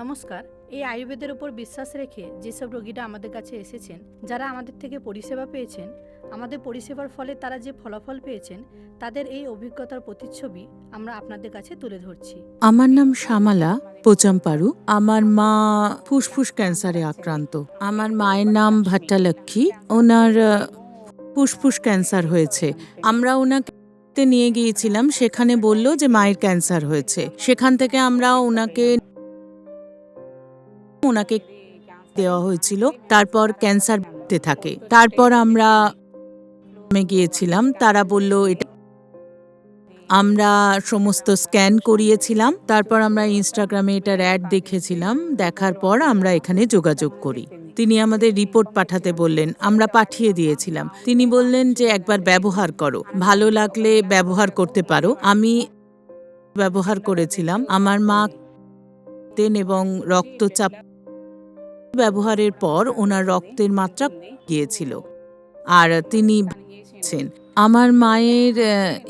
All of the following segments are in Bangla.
নমস্কার, এই আয়ুর্বেদের উপর বিশ্বাস রেখে যেসব রোগীরা আমাদের কাছে এসেছেন, যারা আমাদের থেকে পরিষেবা পেয়েছেন, আমাদের পরিষেবার ফলে তারা যে ফলাফল পেয়েছেন, তাদের এই অভিজ্ঞতার প্রতিচ্ছবি আমরা আপনাদের কাছে তুলে ধরছি। আমার নাম শ্যামালা পোচাম্পারু আমার মা ফুসফুস ক্যান্সারে আক্রান্ত। আমার মায়ের নাম ভট্টালক্ষ্মী। ওনার ফুসফুস ক্যান্সার হয়েছে। আমরা ওনাকে নিয়ে গিয়েছিলাম, সেখানে বলল যে মায়ের ক্যান্সার হয়েছে। সেখান থেকে আমরা ওনাকে ওনাকে দেওয়া হয়েছিল। তারপর ক্যান্সার থাকে। তারপর আমরা গিয়েছিলাম। তারা বলল, এটা আমরা সমস্ত স্ক্যান করিয়েছিলাম। তারপর আমরা ইনস্টাগ্রামে এটার অ্যাড দেখেছিলাম। দেখার পর আমরা এখানে যোগাযোগ করি। তিনি আমাদের রিপোর্ট পাঠাতে বললেন, আমরা পাঠিয়ে দিয়েছিলাম। তিনি বললেন যে, একবার ব্যবহার করো। ভালো লাগলে ব্যবহার করতে পারো। আমি ব্যবহার করেছিলাম। আমার মা তেন এবং রক্তচাপ ব্যবহারের পর ওনার রক্তের মাত্রা গিয়েছিল। আর তিনি আমার মায়ের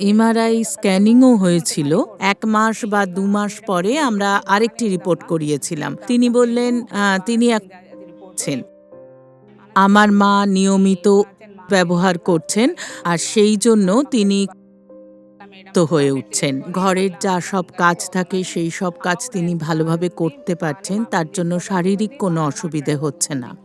এমআরআই স্ক্যানিংও হয়েছিল। এক মাস বা দু মাস পরে আমরা আরেকটি রিপোর্ট করিয়েছিলাম। তিনি বললেন তিনি আমার মা নিয়মিত ব্যবহার করছেন, আর সেই জন্য তিনি তো হয়ে উঠছেন। ঘরের যা সব কাজ থাকে, সেই সব কাজ তিনি ভালোভাবে করতে পারছেন, তার জন্য শারীরিক কোনো অসুবিধে হচ্ছে না।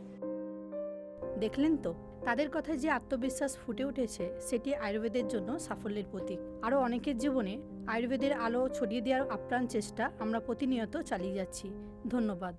দেখলেন তো, তাদের কথায় যে আত্মবিশ্বাস ফুটে উঠেছে, সেটি আয়ুর্বেদের জন্য সাফল্যের প্রতীক। আরও অনেকের জীবনে আয়ুর্বেদের আলো ছড়িয়ে দেওয়ার আপ্রাণ চেষ্টা আমরা প্রতিনিয়ত চালিয়ে যাচ্ছি। ধন্যবাদ।